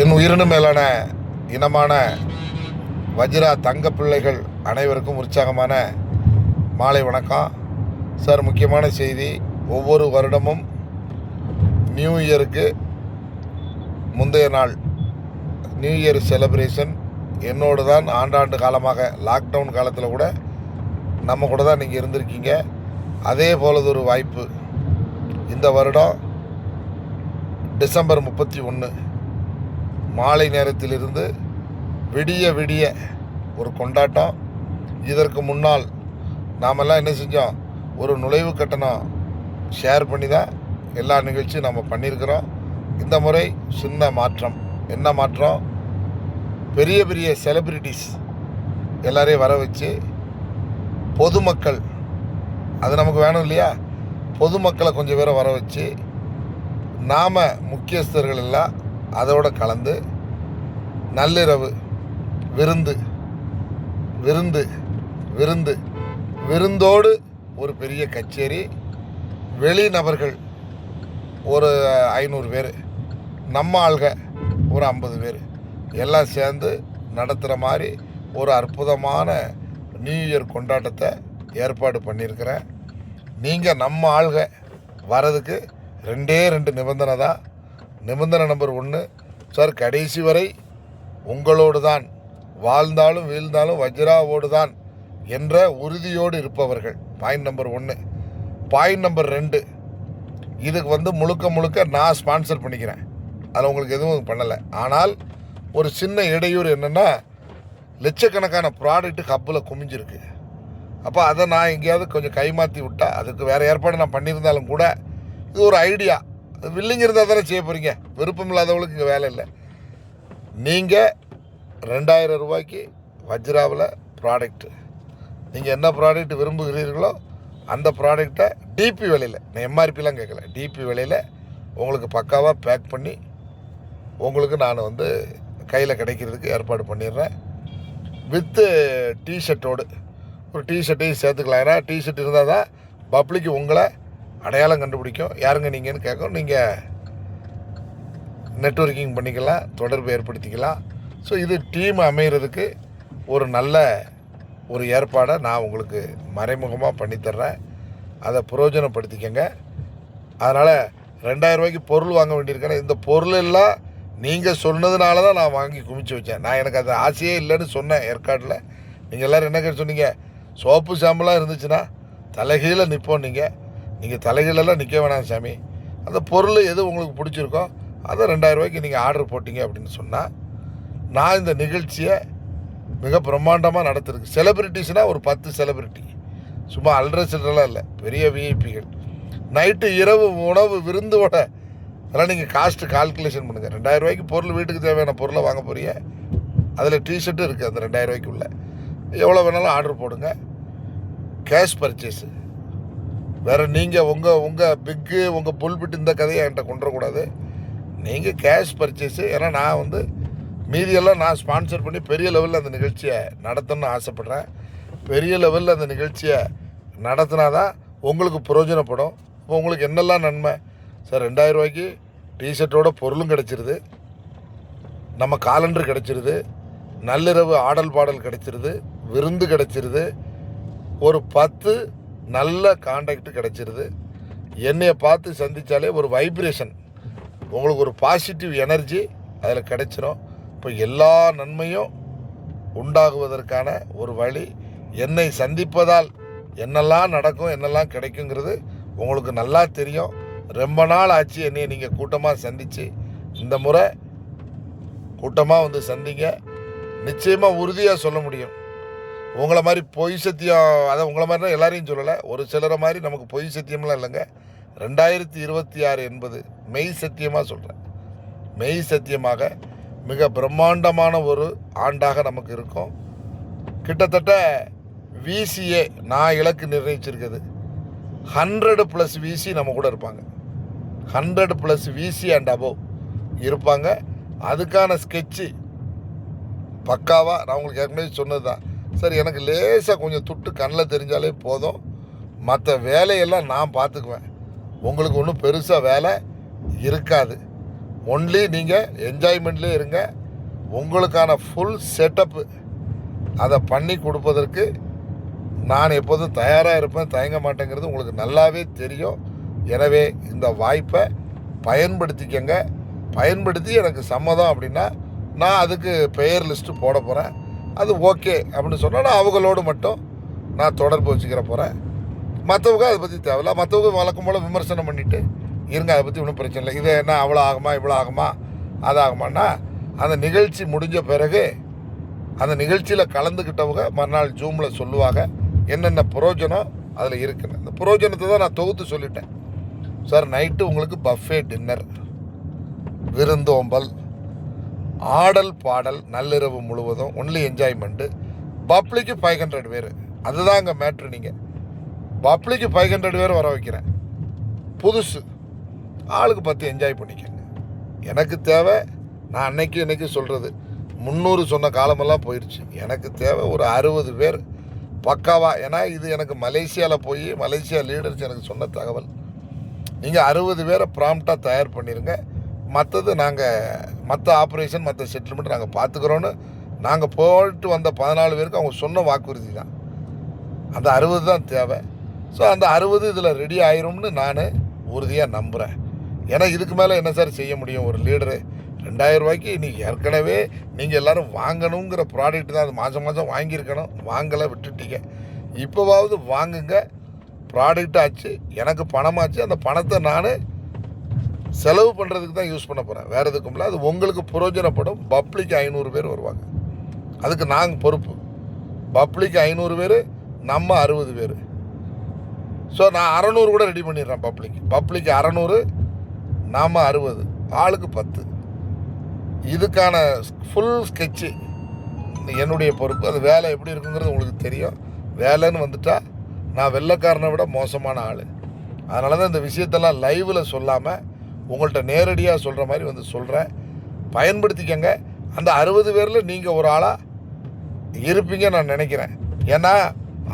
என் உயிரினு மேலான இனமான வஜ்ரா தங்க பிள்ளைகள் அனைவருக்கும் உற்சாகமான மாலை வணக்கம். சார் முக்கியமான செய்தி ஒவ்வொரு வருடமும் நியூ இயருக்கு முந்தைய நாள் நியூ இயர் செலிப்ரேஷன் என்னோடு தான் ஆண்டாண்டு காலமாக லாக்டவுன் காலத்தில் கூட நம்ம கூட தான் நீங்கள் இருந்திருக்கீங்க. அதே போலது ஒரு வாய்ப்பு. இந்த வருடம் டிசம்பர் முப்பத்தி ஒன்று மாலை நேரத்திலிருந்து விடிய விடிய ஒரு கொண்டாட்டம். இதற்கு முன்னால் நாமெல்லாம் என்ன செஞ்சோம்? ஒரு நுழைவு கட்டணம் ஷேர் பண்ணி தான் எல்லா நிகழ்ச்சியும் நம்ம பண்ணியிருக்கிறோம். இந்த முறை சின்ன மாற்றம். என்ன மாற்றம்? பெரிய பெரிய செலிப்ரிட்டிஸ் எல்லாரையும் வர வச்சு பொதுமக்கள் அது நமக்கு வேணும் இல்லையா? பொதுமக்களை கொஞ்சம் பேரை வர வச்சு நாம் முக்கியஸ்தர்கள் எல்லாம் அதோட கலந்து நள்ளிரவு விருந்து விருந்து விருந்து விருந்தோடு ஒரு பெரிய கச்சேரி. வெளிநபர்கள் ஒரு ஐநூறு பேர் நம்ம ஆள்க ஒரு ஐம்பது பேர். எல்லாம் சேர்ந்து நடத்துகிற மாதிரி ஒரு அற்புதமான நியூ இயர் கொண்டாட்டத்தை ஏற்பாடு பண்ணியிருக்கிறேன். நீங்கள் நம்ம ஆள்க வரதுக்கு ரெண்டே ரெண்டு நிபந்தனை தான் நிபந்தனை நம்பர் ஒன்று சார் கடைசி வரை உங்களோடு தான் வாழ்ந்தாலும் வீழ்ந்தாலும் வஜ்ராவோடு தான் என்ற உறுதியோடு இருப்பவர்கள். பாயிண்ட் நம்பர் ஒன்று பாயிண்ட் நம்பர் ரெண்டு. இதுக்கு வந்து முழுக்க முழுக்க நான் ஸ்பான்சர் பண்ணிக்கிறேன். அதில் உங்களுக்கு எதுவும் பண்ணலை. ஆனால் ஒரு சின்ன இடையூறு என்னென்னா லட்சக்கணக்கான ப்ராடக்ட்டு கப்பில் குமிஞ்சிருக்கு. அப்போ அதை நான் எங்கேயாவது கொஞ்சம் கைமாற்றி விட்டா அதுக்கு வேறு ஏற்பாடு நான் பண்ணியிருந்தாலும் கூட இது ஒரு ஐடியா வில்லிங் இருந்தால் தானே செய்ய போகிறீங்க விருப்பம் இல்லாதவங்களுக்கு இங்கே வேலை இல்லை. நீங்கள் ரெண்டாயிரம் ரூபாய்க்கு வஜ்ராவில் ப்ராடக்ட்டு நீங்கள் என்ன ப்ராடக்ட் விரும்புகிறீர்களோ அந்த ப்ராடக்டை டிபி விலையில் நான் எம்ஆர்பிலாம் கேட்கல. டிபி விலையில் உங்களுக்கு பக்காவாக பேக் பண்ணி உங்களுக்கு நான் வந்து கையில் கிடைக்கிறதுக்கு ஏற்பாடு பண்ணிடுறேன். வித்து டிஷர்ட்டோடு ஒரு டிஷர்ட்டையும் சேர்த்துக்கலாம். ஏன்னா டிஷர்ட் இருந்தால் தான் பப்ளிக் உங்களை அடையாளம் கண்டுபிடிக்கும். யாருங்க நீங்கன்னு கேட்கும். நீங்கள் நெட்வொர்க்கிங் பண்ணிக்கலாம் தொடர்பு ஏற்படுத்திக்கலாம். ஸோ இது டீம் அமைகிறதுக்கு ஒரு நல்ல ஒரு ஏற்பாடை நான் உங்களுக்கு மறைமுகமாக பண்ணித்தர்றேன். அதை பிரயோஜனப்படுத்திக்கங்க அதனால் ரெண்டாயிரம் ரூபாய்க்கு பொருள் வாங்க வேண்டியிருக்கேன் இந்த பொருள் எல்லாம் நீங்கள் சொன்னதுனால தான் நான் வாங்கி குமிச்சு வச்சேன். நான் எனக்கு அந்த ஆசையே இல்லைன்னு சொன்னேன் ஏற்காட்டில். நீங்கள் எல்லோரும் என்ன கேட்டு சொன்னீங்க? சோப்பு சாம்பலாக இருந்துச்சுன்னா தலைகீழ நிற்போம் நீங்கள் நீங்கள் தலைகீழெல்லாம் நிற்க வேணாம் சாமி. அந்த பொருள் எது உங்களுக்கு பிடிச்சிருக்கோ அதை ரெண்டாயிரரூவாய்க்கு நீங்கள் ஆர்டர் போட்டிங்க அப்படின்னு சொன்னால் நான் இந்த நிகழ்ச்சியை மிக பிரம்மாண்டமாக நடத்திருக்கு செலிப்ரிட்டிஸ்னால் ஒரு பத்து செலிப்ரிட்டி சும்மா அல்ற சில்லறலாம் இல்லை பெரிய விஐபிகள் நைட்டு இரவு உணவு விருந்தோட அதெல்லாம் நீங்கள் காஸ்ட்டு கால்குலேஷன் பண்ணுங்கள் ரெண்டாயிரம் ரூபாய்க்கு பொருள் வீட்டுக்கு தேவையான பொருளை வாங்க போகிறீங்க அதில் டிஷர்ட்டும் இருக்குது அந்த ரெண்டாயிரம் எவ்வளோ வேணாலும் ஆர்டர் போடுங்க. கேஷ் பர்ச்சேஸு வேறு நீங்கள் உங்கள் உங்கள் பிக்கு உங்கள் புல்பிட்டு இந்த கதையை என்கிட்ட கொண்டு வரக்கூடாது நீங்கள் கேஷ் பர்ச்சேஸு ஏன்னா நான் வந்து மீதியெல்லாம் நான் ஸ்பான்சர் பண்ணி பெரிய லெவலில் அந்த நிகழ்ச்சியை நடத்தணும்னு ஆசைப்பட்றேன். பெரிய லெவலில் அந்த நிகழ்ச்சியை நடத்தினா தான் உங்களுக்கு பிரயோஜனப்படும் இப்போ உங்களுக்கு என்னெல்லாம் நன்மை? சார் ரெண்டாயிரம் ரூபாய்க்கு டிஷர்ட்டோட பொருளும் கிடச்சிருது. நம்ம காலண்டர் கிடச்சிருது. நள்ளிரவு ஆடல் பாடல் கிடச்சிருது. விருந்து கிடச்சிருது. ஒரு பத்து நல்ல காண்டாக்ட் கிடச்சிருது. என்னையை பார்த்து சந்தித்தாலே ஒரு வைப்ரேஷன் உங்களுக்கு ஒரு பாசிட்டிவ் எனர்ஜி அதில் கிடைச்சிரும். இப்போ எல்லா நன்மையும் உண்டாகுவதற்கான ஒரு வழி என்னை சந்திப்பதால் என்னெல்லாம் நடக்கும் என்னெல்லாம் கிடைக்குங்கிறது உங்களுக்கு நல்லா தெரியும். ரொம்ப நாள் ஆச்சு என்னையை நீங்கள் கூட்டமாக சந்தித்து இந்த முறை கூட்டமாக வந்து சந்திங்க. நிச்சயமாக உறுதியாக சொல்ல முடியும். உங்களை மாதிரி பொய் சத்தியம் அதை உங்களை மாதிரி எல்லாரையும் சொல்லலை. ஒரு சிலரை மாதிரி நமக்கு பொய் சத்தியம்லாம் இல்லைங்க. ரெண்டாயிரத்தி இருபத்தி ஆறு என்பது மெய் சத்தியமாக சொல்கிறேன் மெய் சத்தியமாக மிக பிரம்மாண்டமான ஒரு ஆண்டாக நமக்கு இருக்கும். கிட்டத்தட்ட விசிஏ நான் இலக்கு நிர்ணயிச்சிருக்குது ஹண்ட்ரடு ப்ளஸ் விசி நம்ம கூட இருப்பாங்க. Hundred plus VC and above இருப்பாங்க. அதுக்கான ஸ்கெட்சு பக்காவாக நான் உங்களுக்கு ஏற்கனவே சொன்னது தான் சார் எனக்கு லேசாக கொஞ்சம் துட்டு கண்ணில் தெரிஞ்சாலே போதும். மற்ற வேலையெல்லாம் நான் பார்த்துக்குவேன் உங்களுக்கு ஒன்றும் பெருசாக வேலை இருக்காது. ஒன்லி நீங்கள் என்ஜாய்மெண்ட்லேயே இருங்க. உங்களுக்கான ஃபுல் செட்டப்பு அதை பண்ணி கொடுப்பதற்கு நான் எப்போதும் தயாராக இருப்பேன். தயங்க மாட்டேங்கிறது உங்களுக்கு நல்லாவே தெரியும். எனவே இந்த வாய்ப்பை பயன்படுத்திக்கங்க. பயன்படுத்தி எனக்கு சம்மதம் அப்படின்னா நான் அதுக்கு பெயர் லிஸ்ட்டு போட போகிறேன் அது ஓகே அப்படின்னு சொன்னால் நான் அவங்களோடு மட்டும் நான் தொடர்பு வச்சுக்கிற போகிறேன் மற்றவங்க அதை பற்றி தேவையில்ல. மற்றவங்க வழக்கம் போல் விமர்சனம் பண்ணிவிட்டு இருங்க அதை பற்றி ஒன்றும் பிரச்சனை இல்லை. இது என்ன அவ்வளோ ஆகுமா இவ்வளோ ஆகுமா அது ஆகுமான்னா அந்த நிகழ்ச்சி முடிஞ்ச பிறகு அந்த நிகழ்ச்சியில் கலந்துக்கிட்டவங்க மறுநாள் ஜூமில் சொல்லுவாங்க என்னென்ன புரோஜனம் அதில் இருக்குன்னு. அந்த புரோஜனத்தை தான் நான் தொகுத்து சொல்லிட்டேன். சார் நைட்டு உங்களுக்கு பஃபே டின்னர் விருந்தோம்பல் ஆடல் பாடல் நள்ளிரவு முழுவதும் only enjoyment public five hundred பேர். அதுதான் அங்கே மேட்ரு நீங்கள் பப்ளிக்கு ஃபைவ் ஹண்ட்ரட் பேர் வர வைக்கிறேன். புதுசு. ஆளுக்கு பற்றி என்ஜாய் பண்ணிக்கங்க எனக்கு தேவை நான் அன்னைக்கு இன்னைக்கு சொல்கிறது முந்நூறு சொன்ன காலமெல்லாம் போயிடுச்சு எனக்கு தேவை ஒரு அறுபது பேர் பக்காவாக ஏன்னா இது எனக்கு மலேசியாவில் போய் மலேசியா லீடர்ஸ் எனக்கு சொன்ன தகவல். நீங்கள் அறுபது பேரை ப்ராம்ப்டாக தயார் பண்ணிடுங்க மற்றது நாங்கள் மற்ற ஆப்ரேஷன் மற்ற செட்டில்மெண்ட் நாங்கள் பார்த்துக்குறோன்னு நாங்கள் போட்டு வந்த பதினாலு பேருக்கு அவங்க சொன்ன வாக்குறுதி தான். அந்த அறுபது தான் தேவை. ஸோ அந்த அறுபது இதில் ரெடி ஆயிரும்னு நான் உறுதியாக நம்புகிறேன் ஏன்னா இதுக்கு மேலே என்ன சார் செய்ய முடியும்? ஒரு லீடரு ரெண்டாயிரம் ரூபாய்க்கு இன்றைக்கி ஏற்கனவே நீங்கள் எல்லோரும் வாங்கணுங்கிற ப்ராடக்ட் தான் அது மாதம் மாதம் வாங்கியிருக்கணும். வாங்கலை விட்டுட்டீங்க. இப்போவாவது வாங்குங்க. ப்ராடக்ட் ஆச்சு எனக்கு பணமாச்சு. அந்த பணத்தை நான் செலவு பண்ணுறதுக்கு தான் யூஸ் பண்ண போகிறேன் வேறு எதுக்கும் அது உங்களுக்கு புரோஜனப்படும். பப்ளிக் ஐநூறு பேர் வருவாங்க. அதுக்கு நாங்கள் பொறுப்பு. பப்ளிக் ஐநூறு பேர் நம்ம அறுபது பேர். ஸோ நான் அறநூறு கூட ரெடி பண்ணிடுறேன் பப்ளிக் பப்ளிக் அறநூறு நாம் அறுபது ஆளுக்கு பத்து. இதுக்கான ஃபுல் ஸ்கெட்சு என்னுடைய பொறுப்பு. அது வேலை எப்படி இருக்குங்கிறது உங்களுக்கு தெரியும். வேலைன்னு வந்துட்டால் நான் வெள்ளைக்காரனை விட மோசமான ஆள். அதனால தான் இந்த விஷயத்தெல்லாம் லைவில் சொல்லாமல் உங்கள்கிட்ட நேரடியாக சொல்கிற மாதிரி வந்து சொல்கிறேன் பயன்படுத்திக்கங்க. அந்த அறுபது பேரில் நீங்கள் ஒரு ஆளாக இருப்பீங்க நான் நினைக்கிறேன். ஏன்னா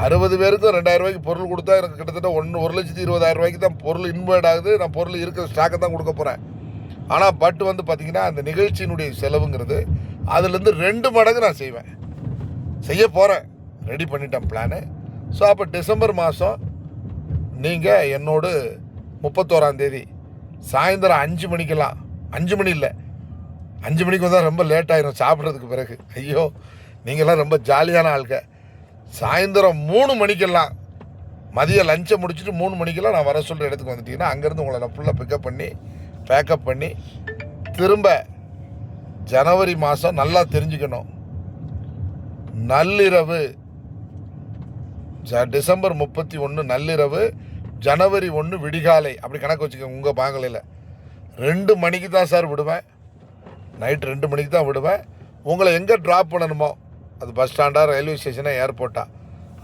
அறுபது பேருக்கும் ரெண்டாயிரம் ரூபாய்க்கு பொருள் கொடுத்தா எனக்கு கிட்டத்தட்ட ஒன்று ஒரு லட்சத்தி இருபதாயிரம் ரூபாய்க்கு தான் பொருள் இன்வைட் ஆகுது. நான் பொருள் இருக்கிற ஸ்டாக்கை தான் கொடுக்க போகிறேன் ஆனால் பட் வந்து பார்த்திங்கன்னா அந்த நிகழ்ச்சியினுடைய செலவுங்கிறது அதுலேருந்து ரெண்டு மடங்கு நான் செய்வேன். செய்ய போகிறேன் ரெடி பண்ணிட்டேன் பிளானு ஸோ அப்போ டிசம்பர் மாதம் நீங்கள் என்னோடு முப்பத்தோராந்தேதி சாயந்தரம் அஞ்சு மணிக்கெல்லாம் அஞ்சு மணி இல்லை அஞ்சு மணிக்கு வந்தால் ரொம்ப லேட் ஆயிரும் சாப்பிட்றதுக்கு பிறகு. ஐயோ நீங்கள்லாம் ரொம்ப ஜாலியான ஆளுங்க சாயந்தரம் மூணு மணிக்கெல்லாம் மதியம் லஞ்சை முடிச்சுட்டு மூணு மணிக்கெல்லாம் நான் வர சொல்கிற இடத்துக்கு வந்துட்டீங்கன்னா அங்கேருந்து உங்களை நான் ஃபுல்லாக பிக்கப் பண்ணி பேக்கப் பண்ணி திரும்ப ஜனவரி மாதம் நல்லா தெரிஞ்சுக்கணும். நள்ளிரவு டிசம்பர் முப்பத்தி ஒன்று நள்ளிரவு ஜனவரி ஒன்று விடிகாலை. அப்படி கணக்கு வச்சுக்கோங்க உங்கள் பாங்கலையில் ரெண்டு மணிக்கு தான் சார் விடுவேன். நைட் ரெண்டு மணிக்கு தான் விடுவேன். உங்களை எங்கே ட்ராப் பண்ணணுமோ அது பஸ் ஸ்டாண்டா ரயில்வே ஸ்டேஷனா ஏர்போர்ட்டா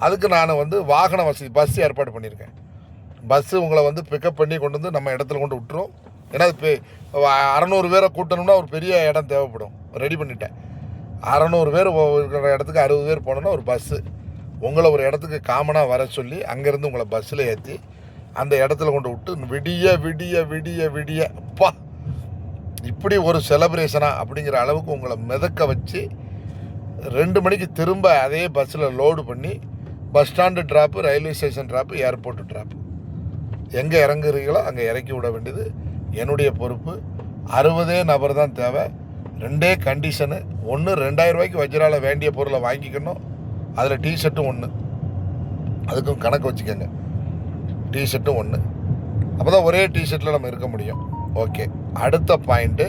அதுக்கு நான் வந்து வாகன வசதி பஸ் ஏற்பாடு பண்ணியிருக்கேன். பஸ்ஸு உங்களை வந்து பிக்கப் பண்ணி கொண்டு வந்து நம்ம இடத்துல கொண்டு விட்டுரும். ஏன்னா அது அறநூறு பேரை கூட்டணும்னா ஒரு பெரிய இடம் தேவைப்படும். ரெடி பண்ணிட்டேன். அறநூறு பேர் இருக்கிற இடத்துக்கு அறுபது பேர் போனோன்னா ஒரு பஸ்ஸு உங்களை ஒரு இடத்துக்கு காமனாக வர சொல்லி அங்கேருந்து உங்களை பஸ்ஸில் ஏற்றி அந்த இடத்துல கொண்டு விட்டு விடிய விடிய விடிய விடிய அப்பா இப்படி ஒரு செலப்ரேஷனா அப்படிங்கிற அளவுக்கு உங்களை மிதக்க வச்சு ரெண்டு மணிக்கு திரும்ப அதே பஸ்ஸில் லோடு பண்ணி bus stand drop railway station drop airport drop எங்கே இறங்குறீங்களோ அங்கே இறக்கி விட வேண்டியது என்னுடைய பொறுப்பு. அறுபதே நபர் தான் தேவை. ரெண்டே கண்டிஷனு ஒன்று ரெண்டாயிரம் ரூபாய்க்கு வஜ்ரால வேண்டிய பொருளை வாங்கிக்கணும். அதில் டிஷர்ட்டும் ஒன்று அதுக்கும் கணக்கு வச்சுக்கோங்க. டிஷர்ட்டும் ஒன்று அப்போ தான் ஒரே டிஷர்ட்டில் நம்ம இருக்க முடியும். ஓகே அடுத்த பாயிண்ட்டு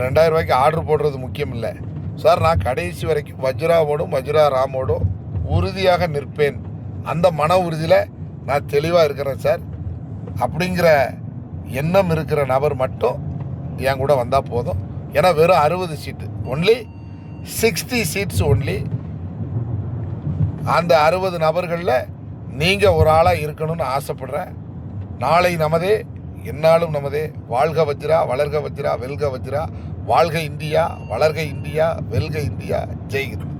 ரெண்டாயிரம் ரூபாய்க்கு ஆர்டர் போடுறது முக்கியம் இல்லை. சார் நான் கடைசி வரைக்கும் வஜ்ராவோடும் வஜ்ரா ராமோடும் உறுதியாக நிற்பேன். அந்த மன உறுதியில் நான் தெளிவாக இருக்கிறேன் சார் அப்படிங்கிற எண்ணம் இருக்கிற நபர் மட்டும் என் கூட வந்தால் போதும். ஏன்னா வெறும் அறுபது seat only sixty seats only அந்த அறுபது நபர்களில் நீங்கள் ஒரு ஆளாக இருக்கணும்னு ஆசைப்படுறேன் நாளை நமதே என்னாலும் நமதே வாழ்க வஜ்ரா வளர்க வஜ்ரா வெல்க வஜ்ரா வாழ்க இந்தியா வளர்க இந்தியா வெல்க இந்தியா ஜெய்கிரும்